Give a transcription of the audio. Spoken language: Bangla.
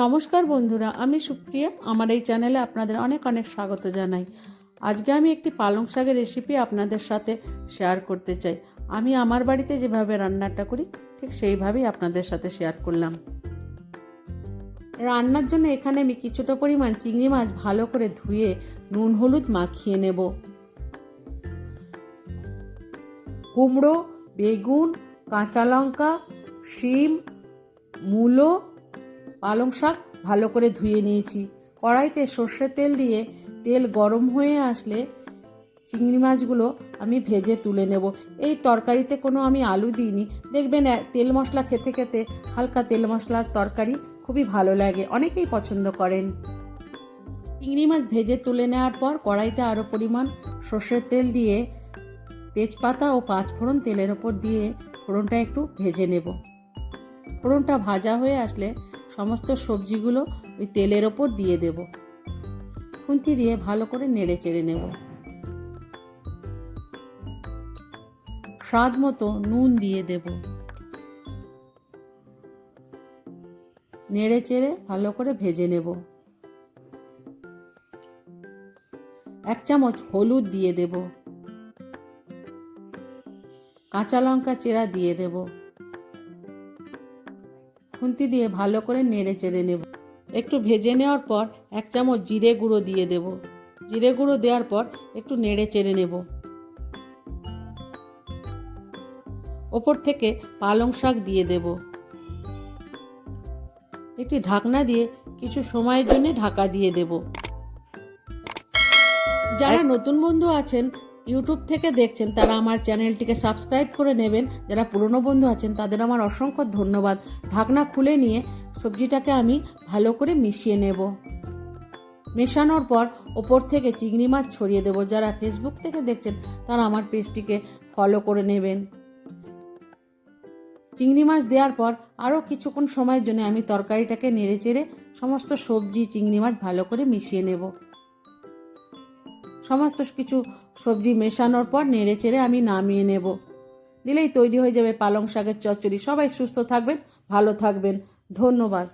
নমস্কার বন্ধুরা, আমি সুপ্রিয়া। আমার এই চ্যানেলে আপনাদের অনেক অনেক স্বাগত জানাই। আজকে আমি একটি পালং শাকের রেসিপি আপনাদের সাথে শেয়ার করতে চাই। আমি আমার বাড়িতে যেভাবে রান্নাটা করি, ঠিক সেইভাবেই আপনাদের সাথে শেয়ার করলাম। রান্নার জন্য এখানে আমি কিছুটা পরিমাণ চিংড়ি মাছ ভালো করে ধুয়ে নুন, হলুদ মাখিয়ে নেব। কুমড়ো, বেগুন, কাঁচা লঙ্কা, শিম, মূলো পালং শাক ভালো করে ধুয়ে নিয়েছি। কড়াইতে সর্ষের তেল দিয়ে তেল গরম হয়ে আসলে চিংড়ি মাছগুলো আমি ভেজে তুলে নেব। এই তরকারিতে কোনো আমি আলু দিইনি। দেখবেন তেল মশলা খেতে খেতে হালকা তেল মশলার তরকারি খুবই ভালো লাগে। অনেকেই পছন্দ করেন। চিংড়ি মাছ ভেজে তুলে নেওয়ার পর কড়াইতে আরও পরিমাণ সর্ষের তেল দিয়ে তেজপাতা ও পাঁচফোড়ন তেলের ওপর দিয়ে ফোড়নটা একটু ভেজে নেব। ফোড়নটা ভাজা হয়ে আসলে সমস্ত সবজিগুলো ওই তেলের ওপর দিয়ে দেব। খুন্তি দিয়ে ভালো করে নেড়ে চেড়ে নেব। স্বাদ মতো নুন দিয়ে দেব। নেড়ে চেড়ে ভালো করে ভেজে নেব। এক চামচ হলুদ দিয়ে দেব। কাঁচা লঙ্কা চেরা দিয়ে দেব। খুন্তি দিয়ে ভালো করে নেড়ে চেড়ে নেব। একটু ভেজে নেওয়ার পর এক চামচ জিরে গুঁড়ো দিয়ে দেব। জিরে গুঁড়ো দেওয়ার পর একটু নেড়ে চেড়ে নেব। ওপর থেকে পালং শাক দিয়ে দেব। একটি ঢাকনা দিয়ে কিছু সময়ের জন্য ঢাকা দিয়ে দেব। যারা নতুন বন্ধু আছেন ইউটিউব থেকে দেখছেন, তারা আমার চ্যানেলটিকে সাবস্ক্রাইব করে নেবেন। যারা পুরনো বন্ধু আছেন, তাদের আমার অসংখ্য ধন্যবাদ। ঢাকনা খুলে নিয়ে সবজিটাকে আমি ভালো করে মিশিয়ে নেব। মেশানোর পর ওপর থেকে চিংড়ি মাছ ছড়িয়ে দেব। যারা ফেসবুক থেকে দেখছেন, তারা আমার পেজটিকে ফলো করে নেবেন। চিংড়ি মাছ দেওয়ার পর আরও কিছুক্ষণ সময়ের জন্য আমি তরকারিটাকে নেড়ে চেড়ে সমস্ত সবজি, চিংড়ি মাছ ভালো করে মিশিয়ে নেব। সমস্ত কিছু সবজি মেশানোর পর নেড়ে চেড়ে আমি নামিয়ে নেব। দিলেই তৈরি হয়ে যাবে পালং শাকের চচ্চড়ি। সবাই সুস্থ থাকবেন, ভালো থাকবেন। ধন্যবাদ।